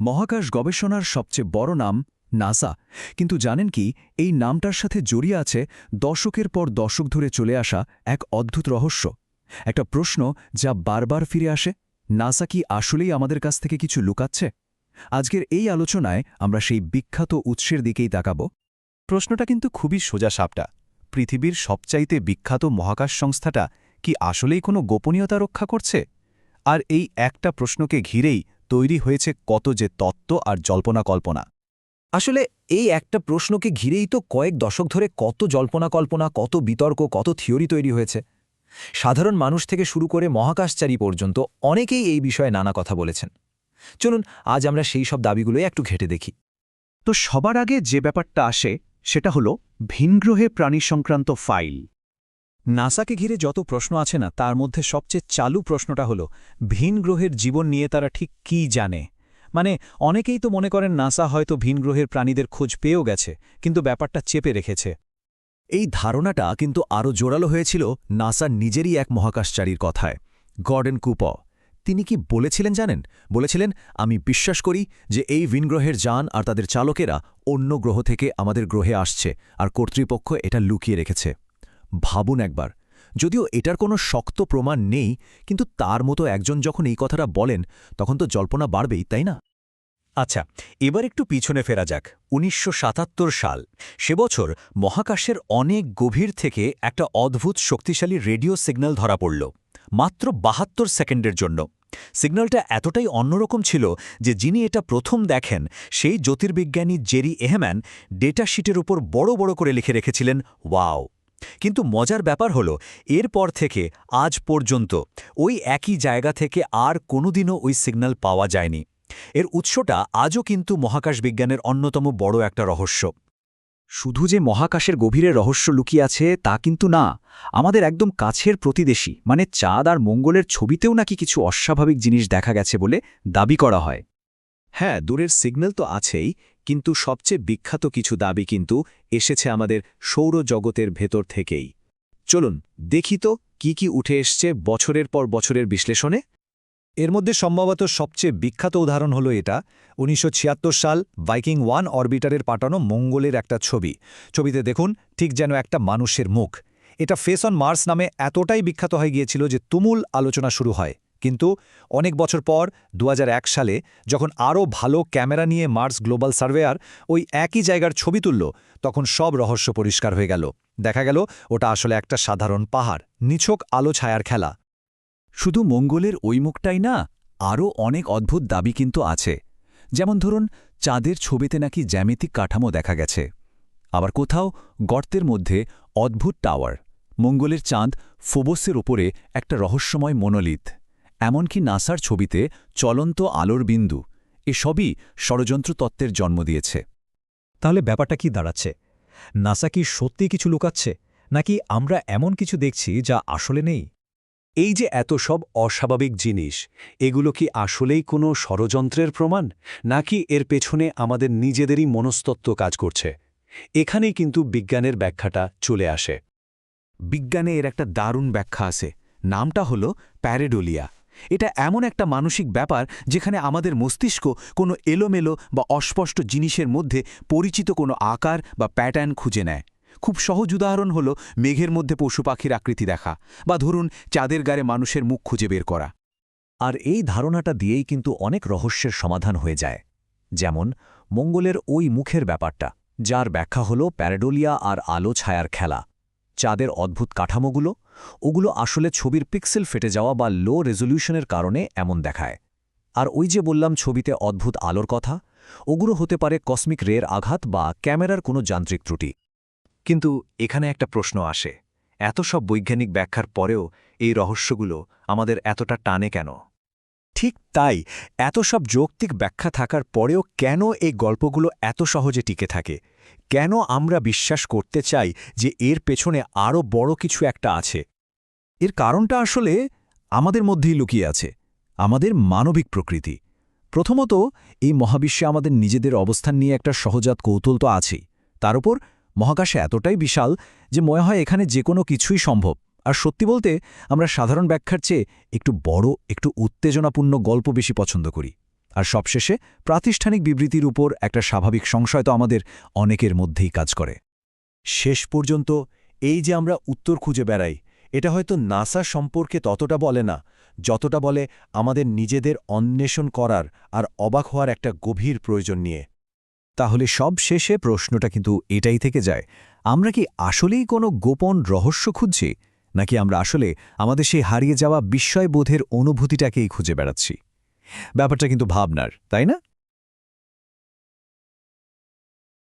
মহাকাশ গবেষণার সবচেয়ে বড় নাম নাসা। কিন্তু জানেন কি, এই নামটার সাথে জড়িয়ে আছে দশকের পর দশক ধরে চলে আসা এক অদ্ভুত রহস্য। একটা প্রশ্ন যা বারবার ফিরে আসে, নাসা কি আসলেই আমাদের কাছ থেকে কিছু লুকাচ্ছে? আজকের এই আলোচনায় আমরা সেই বিখ্যাত উৎসের দিকেই তাকাব। প্রশ্নটা কিন্তু খুবই সোজা সাপটা। পৃথিবীর সবচাইতে বিখ্যাত মহাকাশ সংস্থাটা কি আসলেই কোনো গোপনীয়তা রক্ষা করছে? আর এই একটা প্রশ্নকে ঘিরেই তৈরি হয়েছে কত যে তত্ত্ব আর জল্পনা কল্পনা। আসলে এই একটা প্রশ্নকে ঘিরেই তো কয়েক দশক ধরে কত জল্পনা কল্পনা, কত বিতর্ক, কত থিওরি তৈরি হয়েছে। সাধারণ মানুষ থেকে শুরু করে মহাকাশচারী পর্যন্ত অনেকেই এই বিষয়ে নানা কথা বলেছেন। চলুন, আজ আমরা সেই সব দাবিগুলোই একটু ঘেটে দেখি। তো সবার আগে যে ব্যাপারটা আসে, সেটা হলো ভিনগ্রহে প্রাণী সংক্রান্ত ফাইল। নাসাকে ঘিরে যত প্রশ্ন আছে না, তার মধ্যে সবচেয়ে চালু প্রশ্নটা হলো, ভিন গ্রহের জীবন নিয়ে তারা ঠিক কি জানে? মানে অনেকেই তো মনে করেন নাসা হয়তো ভিন গ্রহের প্রাণীদের খোঁজ পেয়েও গেছে, কিন্তু ব্যাপারটা চেপে রেখেছে। এই ধারণাটা কিন্তু আরও জোরালো হয়েছিল নাসার নিজেরই এক মহাকাশচারীর কথায়, গর্ডেন কুপ। তিনি কি বলেছিলেন জানেন? বলেছিলেন, আমি বিশ্বাস করি যে এই ভিনগ্রহের যান আর তাদের চালকেরা অন্য গ্রহ থেকে আমাদের গ্রহে আসছে, আর কর্তৃপক্ষ এটা লুকিয়ে রেখেছে। ভাবুন একবার। যদিও এটার কোনো শক্ত প্রমাণ নেই, কিন্তু তার মতো একজন যখন এই কথাটা বলেন, তখন তো জল্পনা বাড়বেই, তাই না? আচ্ছা এবার একটু পিছনে ফেরা যাক। উনিশশো সাতাত্তর সাল, সে বছর মহাকাশের অনেক গভীর থেকে একটা অদ্ভুত শক্তিশালী রেডিও সিগন্যাল ধরা পড়ল, মাত্র বাহাত্তর সেকেন্ডের জন্য। সিগন্যালটা এতটাই অন্যরকম ছিল যে যিনি এটা প্রথম দেখেন, সেই জ্যোতির্বিজ্ঞানী জেরি এহম্যান ডেটা শিটের উপর বড় বড় করে লিখে রেখেছিলেন, ওয়াও। কিন্তু মজার ব্যাপার হল, এরপর থেকে আজ পর্যন্ত ওই একই জায়গা থেকে আর কোনোদিনও ওই সিগন্যাল পাওয়া যায়নি। এর উৎসটা আজও কিন্তু মহাকাশ বিজ্ঞানের অন্যতম বড় একটা রহস্য। শুধু যে মহাকাশের গভীরে রহস্য লুকিয়ে আছে তা কিন্তু না, আমাদের একদম কাছের প্রতিদেশী মানে চাঁদ আর মঙ্গলের ছবিতেও নাকি কিছু অস্বাভাবিক জিনিস দেখা গেছে বলে দাবি করা হয়। হ্যাঁ দূরের সিগন্যাল তো আছেই কিন্তু সবচেয়ে বিখ্যাত কিছু দাবি কিন্তু এসেছে আমাদের সৌরজগতের ভেতর থেকেই। চলুন, দেখি তো, কি কি উঠে এসছে বছরের পর বছরের বিশ্লেষণে? এর মধ্যে সম্ভবত সবচেয়ে বিখ্যাত উদাহরণ হলো এটা, উনিশশো ছিয়াত্তর সাল ভাইকিং ওয়ান অরবিটারের পাঠানো মঙ্গলের একটা ছবি। ছবিতে দেখুন, ঠিক যেন একটা মানুষের মুখ। এটা ফেস অন মার্স নামে এতটাই বিখ্যাত হয়ে গিয়েছিল যে তুমুল আলোচনা শুরু হয়। কিন্তু অনেক বছর পর দু হাজার এক সালে যখন আরও ভালো ক্যামেরা নিয়ে মার্স গ্লোবাল সার্ভেয়ার ওই একই জায়গার ছবি তুলল, তখন সব রহস্য পরিষ্কার হয়ে গেল। দেখা গেল ওটা আসলে একটা সাধারণ পাহাড়, নিছক আলো ছায়ার খেলা। শুধু মঙ্গলের ওই মুখটাই না, আরও অনেক অদ্ভুত দাবি কিন্তু আছে। যেমন ধরুন, চাঁদের ছবিতে নাকি জ্যামিতিক কাঠামো দেখা গেছে। আবার কোথাও গর্তের মধ্যে অদ্ভুত টাওয়ার, মঙ্গলের চাঁদ ফোবসের ওপরে একটা রহস্যময় মনোলিথ। এমনকি নাসার ছবিতে চলন্ত আলোর বিন্দু এসবই ষড়যন্ত্র তত্ত্বের জন্ম দিয়েছে। তাহলে ব্যাপারটা কি দাঁড়াচ্ছে? নাসা কি সত্যি কিছু লুকাচ্ছে, নাকি আমরা এমন কিছু দেখছি যা আসলে নেই? এই যে এত সব অস্বাভাবিক জিনিস, এগুলো কি আসলেই কোনো ষড়যন্ত্রের প্রমাণ, নাকি এর পেছনে আমাদের নিজেদেরই মনস্তত্ত্ব কাজ করছে? এখানেই কিন্তু বিজ্ঞানের ব্যাখ্যাটা চলে আসে। বিজ্ঞানে এর একটা দারুণ ব্যাখ্যা আছে, নামটা হল প্যারেডোলিয়া। এটা এমন একটা মানসিক ব্যাপার যেখানে আমাদের মস্তিষ্ক কোনো এলোমেলো বা অস্পষ্ট জিনিসের মধ্যে পরিচিত কোনো আকার বা প্যাটার্ন খুঁজে নেয়। খুব সহজ উদাহরণ হল মেঘের মধ্যে পশু পাখির আকৃতি দেখা বা ধরুন চাঁদের গায়ে মানুষের মুখ খুঁজে বের করা। আর এই ধারণাটা দিয়েই কিন্তু অনেক রহস্যের সমাধান হয়ে যায়। যেমন মঙ্গলের ওই মুখের ব্যাপারটা, যার ব্যাখ্যা হল প্যারাডোলিয়া আর আলো ছায়ার খেলা। চাঁদের অদ্ভুত কাঠামোগুলো, ওগুলো আসলে ছবির পিক্সেল ফেটে যাওয়া বা লো রেজলিউশনের কারণে এমন দেখায়। আর ওই যে বললাম ছবিতে অদ্ভুত আলোর কথা, ওগুলো হতে পারে কসমিক রের আঘাত বা ক্যামেরার কোনো যান্ত্রিক ত্রুটি। কিন্তু এখানে একটা প্রশ্ন আসে, এত সব বৈজ্ঞানিক ব্যাখ্যার পরেও এই রহস্যগুলো আমাদের এতটা টানে কেন? ঠিক তাই এত সব যৌক্তিক ব্যাখ্যা থাকার পরেও কেন এই গল্পগুলো এত সহজে টিকে থাকে? কেন আমরা বিশ্বাস করতে চাই যে এর পেছনে আরও বড় কিছু একটা আছে? এর কারণটা আসলে আমাদের মধ্যেই লুকিয়ে আছে, আমাদের মানবিক প্রকৃতি। প্রথমত, এই মহাবিশ্বে আমাদের নিজেদের অবস্থান নিয়ে একটা সহজাত কৌতূহল তো আছেই। তার উপর মহাকাশে এতটাই বিশাল যে মনে হয় এখানে যে কোনো কিছুই সম্ভব। আর সত্যি বলতে, আমরা সাধারণ ব্যাখ্যার চেয়ে একটু বড়, একটু উত্তেজনাপূর্ণ গল্প বেশি পছন্দ করি। আর সবশেষে, প্রাতিষ্ঠানিক বিবৃতির উপর একটা স্বাভাবিক সংশয় তো আমাদের অনেকের মধ্যেই কাজ করে। শেষ পর্যন্ত, এই যে আমরা উত্তর খুঁজে বেড়াই, এটা হয়তো নাসা সম্পর্কে ততটা বলে না, যতটা বলে আমাদের নিজেদের অন্বেষণ করার আর অবাক হওয়ার একটা গভীর প্রয়োজন নিয়ে। তাহলে সব শেষে প্রশ্নটা কিন্তু এটাই থেকে যায়, আমরা কি আসলেই কোনো গোপন রহস্য খুঁজছি? নাকি আমরা আসলে আমাদের সেই হারিয়ে যাওয়া বিস্ময়বোধের অনুভূতিটাকেই খুঁজে বেড়াচ্ছি? ব্যাপারটা কিন্তু ভাবনার, তাই না?